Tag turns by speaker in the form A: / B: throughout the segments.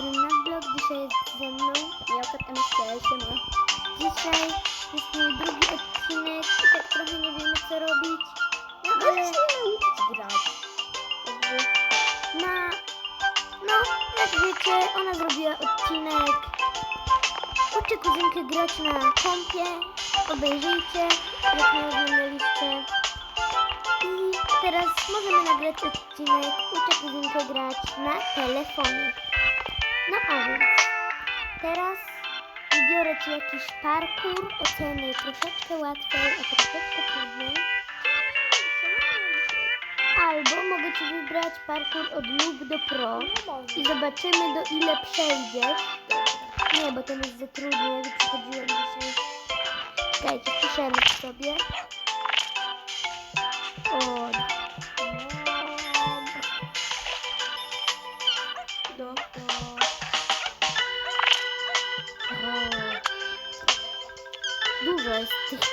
A: strony na blog. Dzisiaj jest ze mną
B: Jałkat MSK, siema.
A: Dzisiaj jest mój drugi odcinek i tak trochę nie wiemy co robić. No
B: Ale
A: ale
B: się nauczyć grać.
A: Na... No, jak wiecie, ona zrobiła odcinek. Uczę kuzynkę grać na kompie. Obejrzyjcie, jak nie oglądaliście. I teraz możemy nagrać odcinek Uczę kuzynkę grać na telefonie. No a więc teraz wybiorę Ci jakiś parkour, oceny troszeczkę łatwiej, a troszeczkę trudniej. Albo mogę Ci wybrać parkour od noob do pro i zobaczymy do ile przejdziesz. Nie, bo ten jest za trudny, jak przychodziłem dzisiaj. Czekajcie, piszemy sobie. O,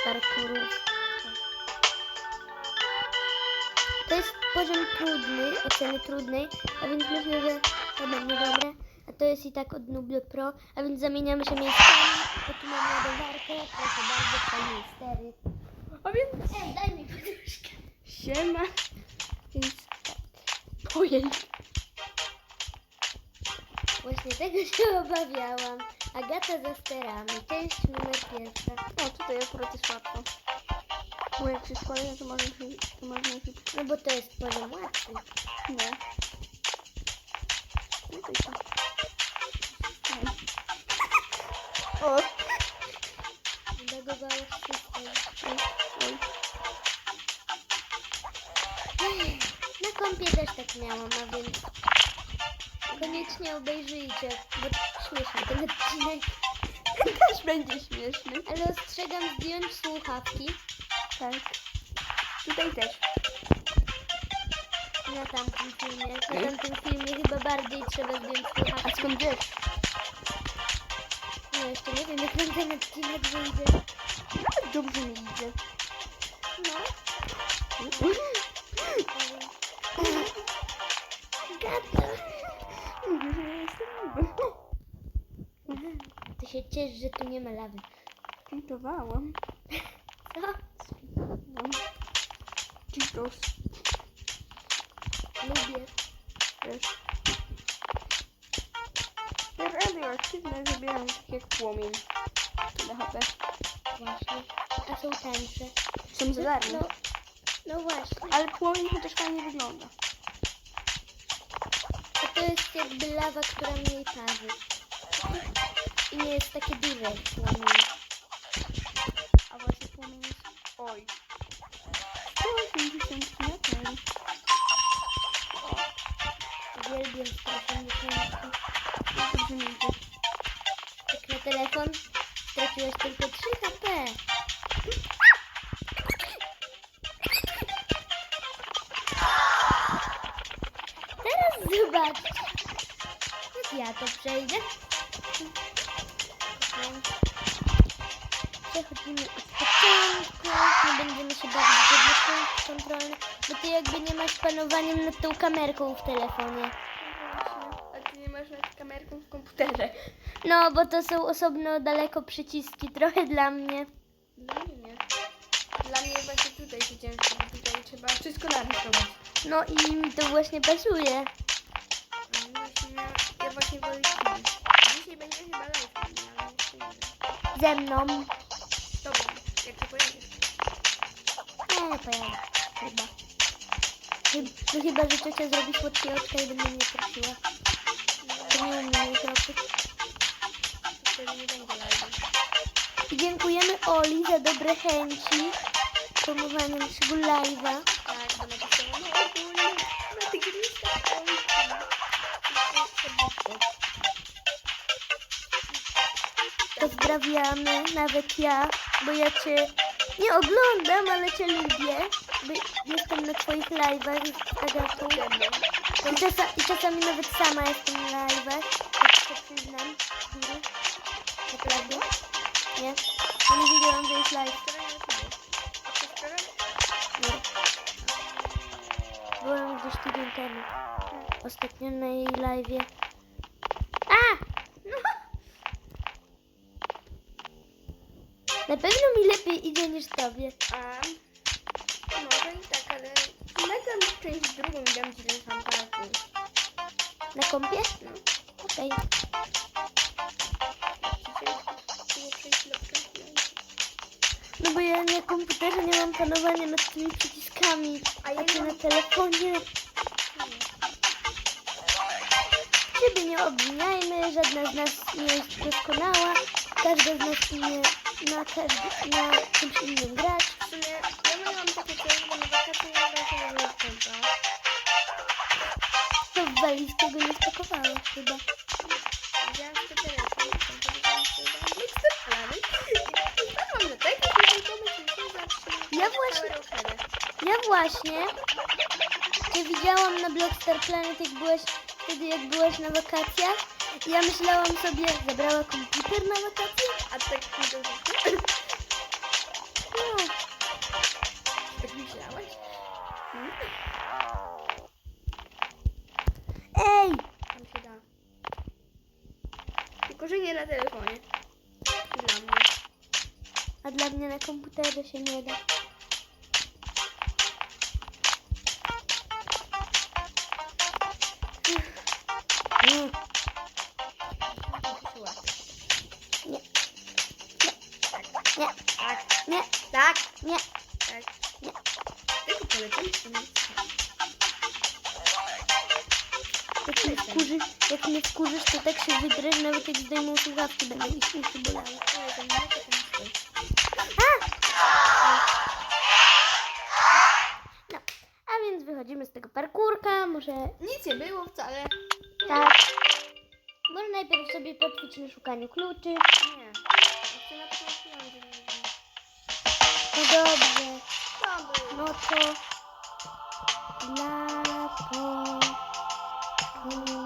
A: parkourów. To jest poziom trudny, oceny trudnej, a więc myślę, że to będzie dobre. A to jest i tak od pro, a więc zamieniamy się miejscami. Bo tu mam ładowarkę, proszę bardzo, fajnie stery.
B: A więc
A: Ej, daj mi poduszkę.
B: siema. Więc tak. Ojej.
A: Właśnie tego się obawiałam. Agata za sterami, część numer pierwsza.
B: O, tutaj akurat jest łatwo. Bo jak się składa, to można to można się...
A: No bo to jest poziom łatwy.
B: Nie. No to i co? Nie. O!
A: Zagowałeś system.
B: Oj.
A: Na kompie też tak miałam, a więc koniecznie obejrzyjcie, bo śmieszny ten odcinek.
B: Też będzie śmieszny.
A: Ale ostrzegam zdjąć słuchawki
B: Tak. Tutaj też.
A: na tamtym filmie. Na tamtym filmie chyba bardziej trzeba zdjąć
B: A
A: słuchawki.
B: skąd wiesz?
A: No jeszcze nie wiem, jak nam ten odcinek wyjdzie.
B: Nawet dobrze mi idzie.
A: No.
B: Mówię,
A: się ciesz, że tu nie ma lawy.
B: Czytowałam.
A: Co?
B: No. Cheetos
A: Lubię.
B: też. Te radioaktywne zabierają tak jak płomień. Tyle HP.
A: Właśnie. A są tańsze.
B: Są za darmo.
A: No, no właśnie.
B: Ale płomień chociaż fajnie wygląda.
A: A to jest jakby lawa, która mniej parzy. I nie jest takie duże jak płomień.
B: A właśnie płomień jest... Oj. 180 metrów.
A: Uwielbiam 180.
B: Dobrze mi idzie.
A: Jak na telefon straciłeś tylko 3 masz panowania nad tą kamerką w telefonie.
B: A ty nie masz nad kamerką w komputerze.
A: No, bo to są osobno daleko przyciski, trochę dla mnie.
B: Dla mnie nie. Dla mnie właśnie tutaj się ciężko, bo tutaj trzeba wszystko naraz robić.
A: No i mi to właśnie pasuje.
B: No właśnie, ja, właśnie wolę film. Dzisiaj będzie chyba live, ale jeszcze nie wiem.
A: Ze mną.
B: Tobą, jak ty pojedziesz.
A: Nie, nie pojadę. Chyba. No chyba, że ciocia zrobi słodkie oczka i będę mnie prosiła. To nie umiem jej zrobić.
B: Będzie.
A: I dziękujemy Oli za dobre chęci. Promowania naszego live'a.
B: Tak, bo napisałam, no ogólnie na tygrysach.
A: Pozdrawiamy, nawet ja, bo ja cię nie oglądam, ale cię lubię jestem na twoich live'ach z Agatą. I, czas, I czasami nawet sama jestem na live'ach, tak się przyznam. Naprawdę? Nie. Ja nie widziałam, że jest live. Nie. Byłem gdzieś tydzień temu. Ostatnio na jej live'ie. A! No. Na pewno mi lepiej idzie niż tobie.
B: A i tak, ale nagram część drugą i dam ci ten sam parkour.
A: Na kompie?
B: No,
A: Okej.
B: przejścia.
A: No bo ja na komputerze nie mam panowania nad tymi przyciskami.
B: A ja nie
A: na telefonie. Siebie nie obwiniajmy, żadna z nas nie jest doskonała. Każda z nas umie na, każdy, na czymś innym grać. To w walizkę go nie spakowałeś chyba.
B: Plany. I tam mam na taki.
A: Ja właśnie- Ja właśnie Cię widziałam na Blockstar Planet, jak byłeś wtedy, jak byłeś na wakacjach. Ja myślałam sobie, zabrała komputer na wakacje?
B: A tak mi to Tylko, że nie na telefonie. Dla mnie.
A: A dla mnie na komputerze się nie da. Mm. Nie.
B: Tak.
A: Nie.
B: Tak.
A: nie,
B: Tak.
A: nie.
B: Tak.
A: Nie.
B: Tylko polecam
A: wkurzysz, jak mnie wkurzysz, to tak się wydrę, nawet jak zdejmą słuchawki, będę ich uszy bolały. No, a więc wychodzimy z tego parkurka, może
B: Nic nie było wcale.
A: tak. Może najpierw sobie potwić na szukaniu kluczy.
B: Nie.
A: No dobrze, no to dla po...
B: Napisałem.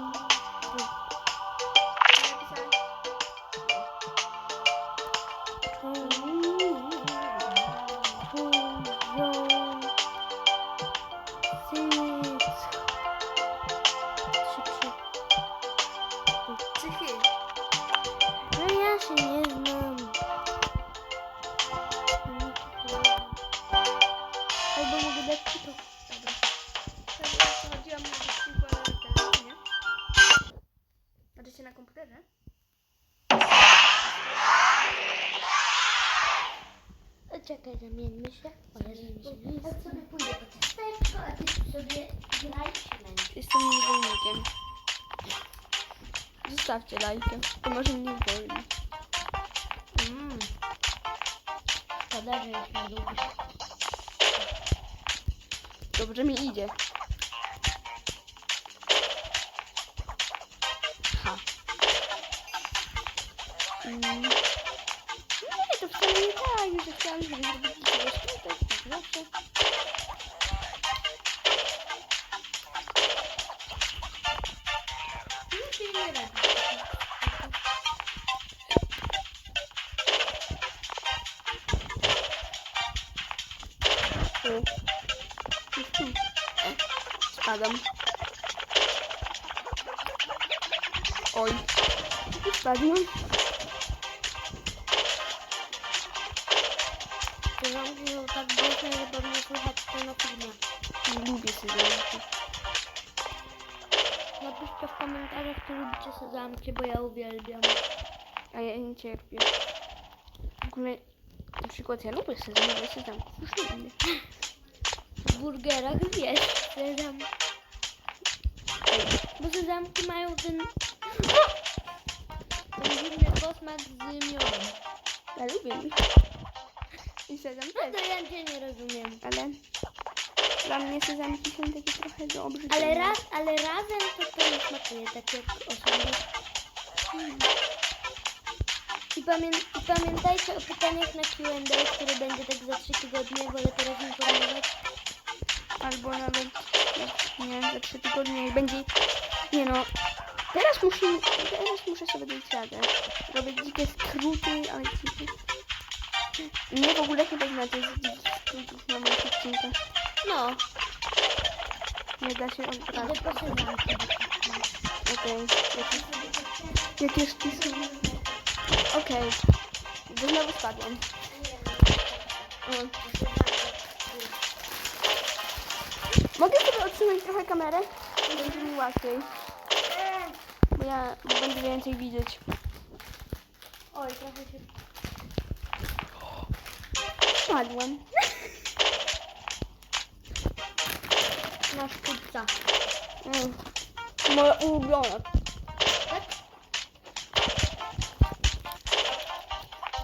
B: Zostawcie lajkę. To może mnie wolni.
A: Mmm. Szkoda, że już nie lubisz.
B: Dobrze mi idzie. Ha. Mm. Nie, to wcale nie tak, że chciałam, żeby zrobić tutaj, tak zawsze.
A: Nic jej nie robi.
B: Spadam. Oj. Spadłem.
A: Zamknął tak głośno, że pewnie słychać to na filmie.
B: Nie lubię sezamki.
A: Napiszcie w komentarzach, czy lubicie sezamcie, bo ja uwielbiam.
B: A ja nie cierpię. W ogóle, na przykład ja lubię sezam, ale sezamków już lubię.
A: W burgerach wiesz, sezam. Bo sezamki mają ten... Ten dziwny posmak z miodem.
B: Ja lubię. I sezam
A: No
B: też.
A: to ja cię nie rozumiem.
B: Ale dla mnie sezamki są takie trochę do obrzydzenia.
A: Ale, raz, ale razem to to nie smakuje tak jak osobno. I, pamię I pamiętajcie o pytaniach na Q&A, które będzie tak za 3 tygodnie, wolę teraz informować.
B: Albo nawet, nie, za trzy tygodnie jak będzie... Nie no, teraz muszę, teraz muszę sobie dać radę. Robię dzikie skróty, ale dzikie... Nie w ogóle chyba znacie z dzikich skrótów na moich odcinkach.
A: No,
B: Nie da się odbrać. Okej, jakieś, jakieś pisy. Okej, okay. znowu spadłam. O. Mogę sobie odsunąć trochę kamerę? Będzie mi łatwiej. Bo ja będę więcej widzieć.
A: Oj, trochę się...
B: Padłem.
A: Masz pizza.
B: Mm. Moja ulubiona.
A: Tak?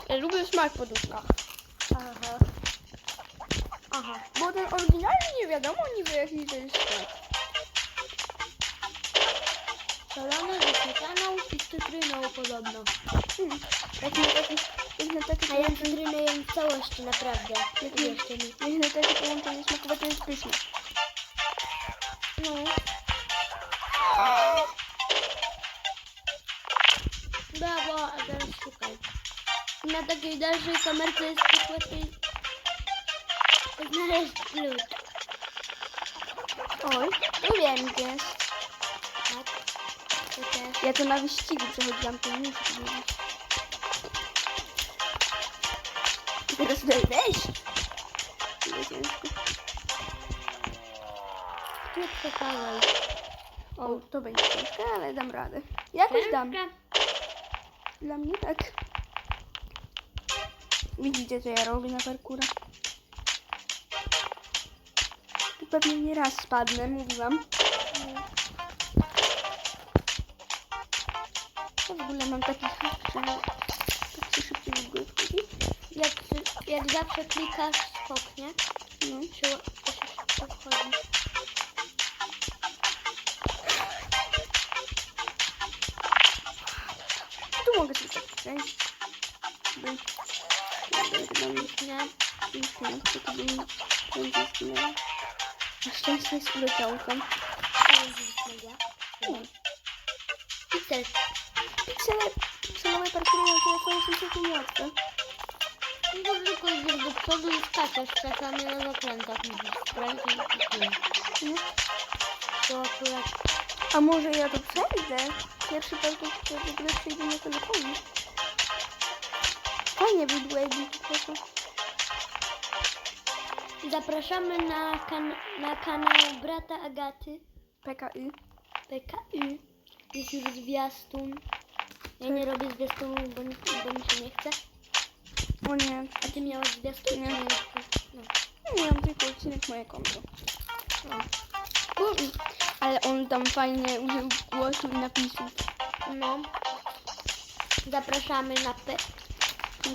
B: Ja lubię smak w poduszkach.
A: Aha.
B: Aha. Bo ten oryginalny nie wiadomo niby jaki to jest smak.
A: Szalony ze śmietaną i z cytryną podobno.
B: Hmm. Jak na taki, jak na takie
A: A ja
B: połączenie,
A: cytrynę jem w całości, naprawdę.
B: Jak nie-
A: Uwierzcie mi.
B: jak na takie połączenie smakowe to jest pyszne.
A: No. Brawo, a teraz szukaj. Na takiej dalszej kamerce jest też łatwiej znaleźć klucz.
B: Oj, to wiem gdzie.
A: Tak? To też.
B: Ja to na wyścigu przechodziłam, to nie teraz tutaj ciężko.
A: Nie przechadzaj.
B: O, to będzie ciężko, ale dam radę. Jakoś dam. Dla mnie tak. Widzicie, co ja robię na parkurze? Pewnie nie raz spadnę, mówiłam. To w ogóle mam taki hak, że tak się szybciej w górę wchodzi.
A: Jak, jak zawsze klikasz skok, nie?
B: No.
A: Się, to się szybko wchodzi.
B: Tu mogę sobie tak przejść. Kurde,
A: Nie?
B: Już nie, to prędzej zginęła. Na szczęście jest uleciałką.
A: Pixel.
B: Piksele, pikselowe parkury na telefonie są całkiem łatwe.
A: No to tylko idziesz do przodu i skaczesz czasami na zakrętach. Skręty i
B: Nie?
A: To akurat
B: A może ja to przejdę? Pierwszy parkour, który w ogóle przejdę na telefonie. Fajnie by było, jakby to poszło.
A: Zapraszamy na, kan na kanał brata Agaty
B: PKY.
A: PKY. Jest już zwiastun. Ja nie robię zwiastunu, bo, bo mi się nie chce.
B: O nie,
A: A ty miałaś zwiastun?
B: Nie.
A: czy No.
B: nie mam tylko odcinek moje konto.
A: No.
B: Ale on tam fajnie użył głosu i napisów.
A: no. Zapraszamy na, P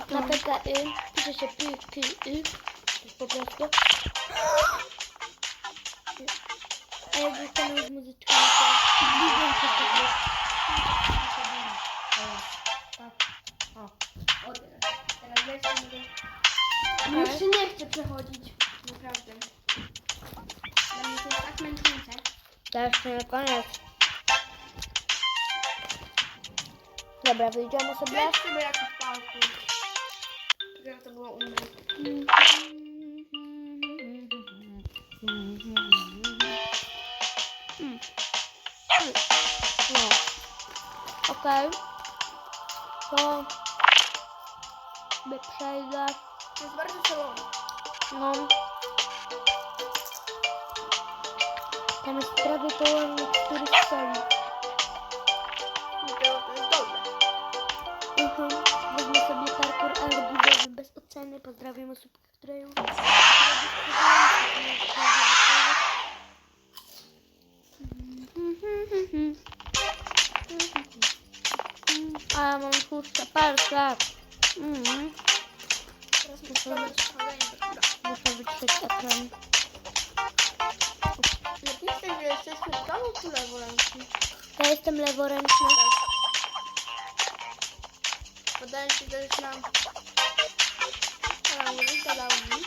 A: na. PKY. Pisze się PKY. Jest po prostu. A jakby kanał z muzyczką, to widzę się tego.
B: Już się nie chcę przechodzić. Naprawdę. Dla mnie to jest tak męczące.
A: To jeszcze nie koniec. Dobra, wyjdziemy sobie.
B: Weź sobie jakiś parkour.
A: No. Okej. To by przejdę.
B: To jest bardzo szalone.
A: No. Tam jest prawie połownik, który strzeli.
B: Dlatego to jest dobre.
A: Mhm. Sobie parkour arbuzowy bez oceny. Pozdrawiam osób, które już... A ja mam tłuste palce.
B: Mm.
A: Teraz muszę, muszę wytrzeć ekran.
B: Napiszcie, że jesteśmy prawo czy lewo ręki.
A: Ja jestem leworęczna.
B: Podaję się też na kanał Rita Launi.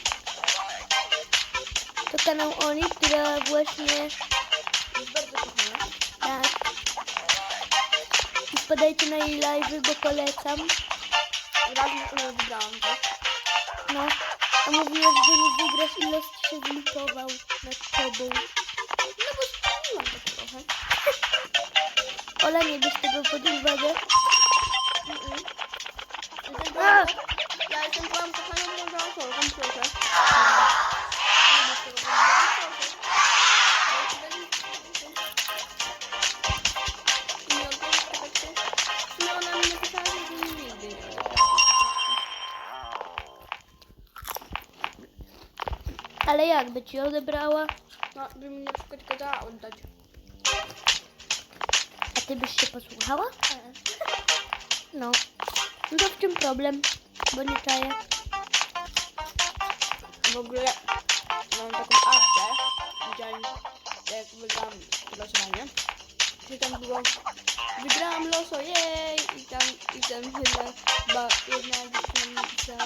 A: To kanał Oli, która właśnie. Tak. I Wpadajcie na jej live, bo polecam.
B: Raz już wybrałam to.
A: No. A mówiłaś, że nie wygrasz i los się zlitował nad tobą.
B: No bo spaliłam to trochę.
A: Ola, nie bierz tego pod uwagę. A!
B: twoją- Ja jestem twoją kochaną małżonką Proszę, proszę. Nie
A: Ale jakby ci odebrała?
B: No, żeby mi na przykład go dała oddać.
A: A ty byś się posłuchała? No. No to w czym problem? Bo nie czaję.
B: W ogóle mam taką akcję. Widziałem, jak wygrałam losowanie. Czy tam było wygrałam loso, jej! I tam, i tam jedna, chyba jedna dziewczyna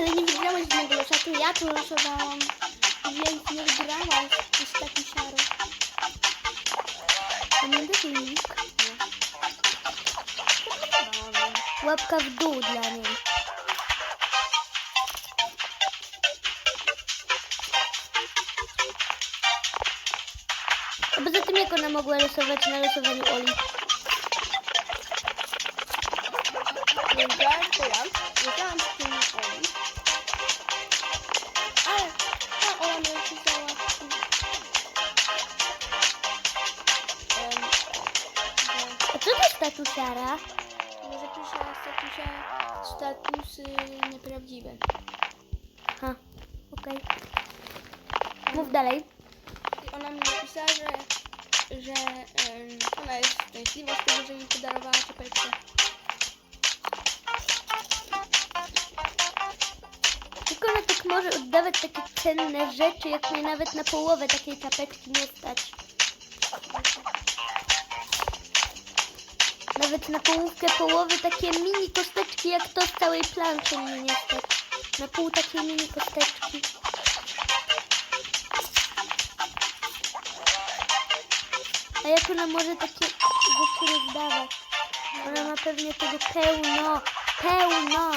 B: Wcale nie wygrałaś żadnego losa, to ja tu losowałam. Więc nie wygrałaś. Jest taki szaro.
A: Pamiętasz filmik?
B: No.
A: Łapka w dół dla niej. A poza tym jak ona mogła losować na losowaniu Oli?
B: Wiedziałem, to ja. Wiedziałam
A: statusiara?
B: Może pisze statusie, statusy nieprawdziwe.
A: Aha, okej. Mów dalej.
B: I ona mi napisała, że, że em, ona jest szczęśliwa z tego, że mi podarowała czapeczkę.
A: Jak ona tak może oddawać takie cenne rzeczy, jak mnie nawet na połowę takiej czapeczki nie stać. Nawet na połówkę połowy takie mini kosteczki, jak to z całej planszy mnie nie stać. Na pół takiej mini kosteczki. A jak ona może takie rzeczy rozdawać? Ona ma pewnie tego pełno, pełno.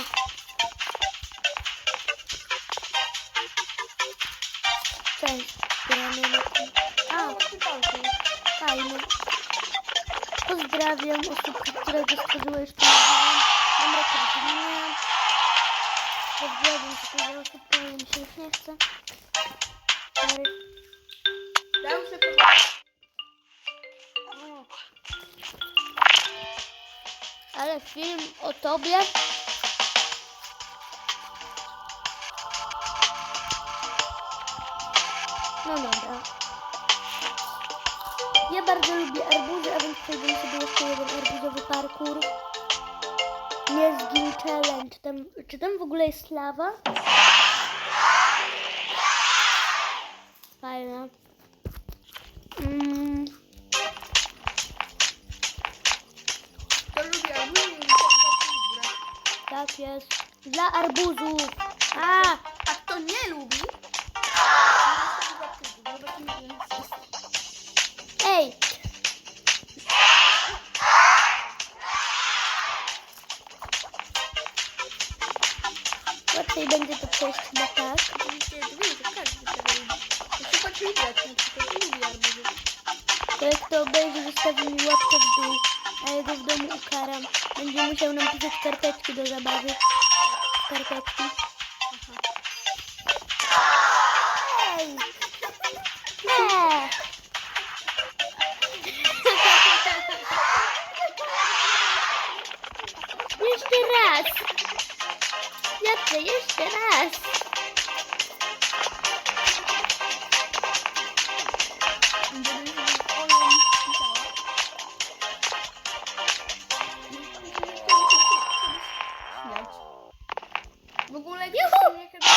A: Cześć, gramy na tym. Pozdrawiam osób, które go stworzyły jeszcze wiem. Mam rekordzinę. Pozdrawiam takie osób, które mi się już nie chce. Sorry.
B: Dam się powiedzieć. O,
A: Ale film o tobie. Bardzo lubię arbuzy, a więc przejdziemy sobie jeszcze jeden arbuzowy parkour. Nie zgin challenge. Tam, czy tam w ogóle jest lawa? Fajne. Mm.
B: To lubię ogólnie i to
A: Tak jest. Dla arbuzów. A,
B: A kto nie lubi,
A: ej. Łatwiej będzie to przejść chyba tak.
B: To
A: jak to obejrzy, zostawi mi łapkę w dół, a ja go w domu ukaram. Będzie musiał nam pisać karteczki do zabawy. Karteczki.
B: W ogóle
A: Juhu!
B: mnie kiedyś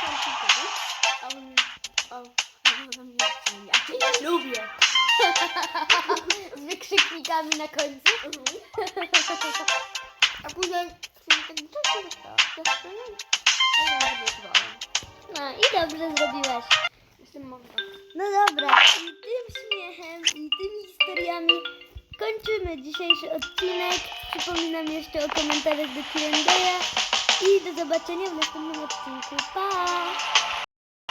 B: zapytał, a on o, no, mnie chce, ja lubię.
A: Z wykrzyknikami na końcu.
B: A później tak tak.
A: No i dobrze
B: mądra.
A: No dobra, i tym śmiechem i tymi historiami kończymy dzisiejszy odcinek. Przypominam jeszcze o komentarzach do Q&A i do zobaczenia w następnym odcinku. Pa!